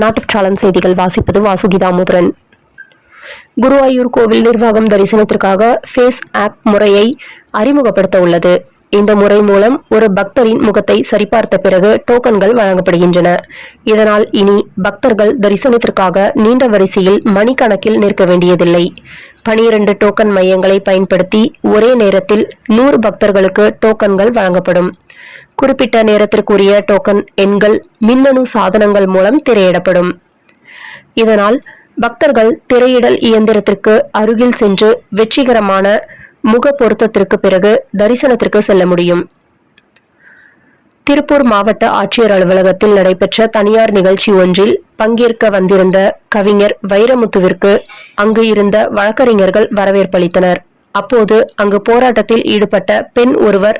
நாட்டுச்சாளன் செய்திகள் வாசிப்பது வாசுகிதாமுதரன் குருவாயூர் கோவில் நிர்வாகம் தரிசனத்திற்காக ஃபேஸ் ஆப் முறையை அறிமுகப்படுத்த உள்ளது. இந்த முறை மூலம் ஒரு பக்தரின் முகத்தை சரிபார்த்த பிறகு டோக்கன்கள் வழங்கப்படுகின்றன. இதனால் இனி பக்தர்கள் தரிசனத்திற்காக நீண்ட வரிசையில் மணிக்கணக்கில் நிற்க வேண்டியதில்லை. பனிரெண்டு டோக்கன் மையங்களை பயன்படுத்தி ஒரே நேரத்தில் நூறு பக்தர்களுக்கு டோக்கன்கள் வழங்கப்படும். குறிப்பிட்ட நேரத்திற்குரிய டோக்கன் எண்கள் மின்னணு சாதனங்கள் மூலம் திரையிடப்படும். இதனால் பக்தர்கள் திரையிடல் இயந்திரத்திற்கு அருகில் சென்று வெற்றிகரமான முக பொருத்தத்திற்கு பிறகு தரிசனத்திற்கு செல்ல முடியும். திருப்பூர் மாவட்ட ஆட்சியர் அலுவலகத்தில் நடைபெற்ற தனியார் நிகழ்ச்சி ஒன்றில் பங்கேற்க வந்திருந்த கவிஞர் வைரமுத்துவிற்கு அங்கு இருந்த வழக்கறிஞர்கள் வரவேற்பளித்தனர் அப்போது அங்கு போராட்டத்தில் ஈடுபட்ட பெண் ஒருவர்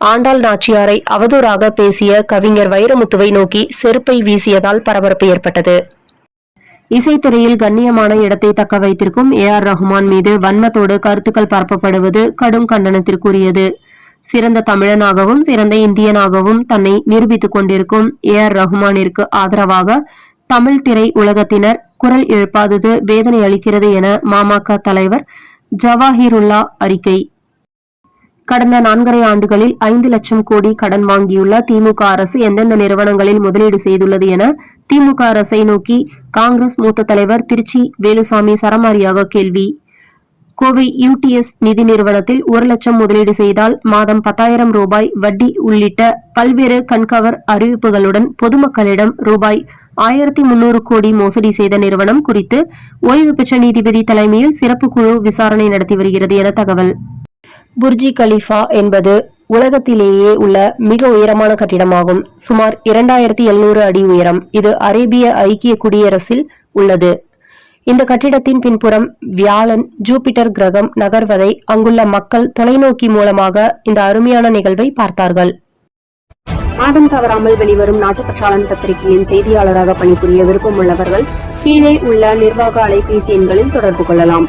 ஆண்டாள் நாச்சியாரை அவதூறாக பேசிய கவிஞர் வைரமுத்துவை நோக்கி செருப்பை வீசியதால் பரபரப்பு ஏற்பட்டது. இசைத்துறையில் கண்ணியமான இடத்தை தக்க வைத்திருக்கும் ஏ ஆர் ரஹ்மான் மீது வன்மத்தோடு கருத்துக்கள் பரப்பப்படுவது கடும் கண்டனத்திற்குரியது. சிறந்த தமிழனாகவும் சிறந்த இந்தியனாகவும் தன்னை நிரூபித்துக் கொண்டிருக்கும் ஏ ஆர் ரஹ்மானிற்கு ஆதரவாக தமிழ் திரை உலகத்தினர் குரல் எழுப்பாதது வேதனை அளிக்கிறது என மாமக தலைவர் ஜவாஹிருல்லா அறிக்கை. கடந்த நான்கரை ஆண்டுகளில் ஐந்து லட்சம் கோடி கடன் வாங்கியுள்ள திமுக அரசு எந்தெந்த நிறுவனங்களில் முதலீடு செய்துள்ளது என திமுக அரசை நோக்கி காங்கிரஸ் மூத்த தலைவர் திருச்சி வேலுசாமி சரமாரியாக கேள்வி. கோவை யூடிஎஸ் நிதி நிறுவனத்தில் ஒரு லட்சம் முதலீடு செய்தால் மாதம் பத்தாயிரம் ரூபாய் வட்டி உள்ளிட்ட பல்வேறு கண்கவர் அறிவிப்புகளுடன் பொதுமக்களிடம் ரூபாய் ஆயிரத்தி முன்னூறு கோடி மோசடி செய்த நிறுவனம் குறித்து ஓய்வு பெற்ற நீதிபதி தலைமையில் சிறப்பு குழு விசாரணை நடத்தி வருகிறது என தகவல். புர்ஜி கலிஃபா என்பது உலகத்திலேயே உள்ள மிக உயரமான கட்டிடமாகும். சுமார் இரண்டாயிரத்தி எழுநூறு அடி உயரம். இது அரேபிய ஐக்கிய குடியரசில் உள்ளது. இந்த கட்டிடத்தின் பின்புறம் வியாழன் ஜூபிட்டர் கிரகம் நகர்வதை அங்குள்ள மக்கள் தொலைநோக்கி மூலமாக இந்த அருமையான நிகழ்வை பார்த்தார்கள். மாதம் தவறாமல் வெளிவரும் நாட்டுப்பற்றாளன் பத்திரிகையின் செய்தியாளராக பணிபுரிய விருப்பம் உள்ளவர்கள் கீழே உள்ள நிர்வாக அலைபேசி எண்களில் தொடர்பு கொள்ளலாம்.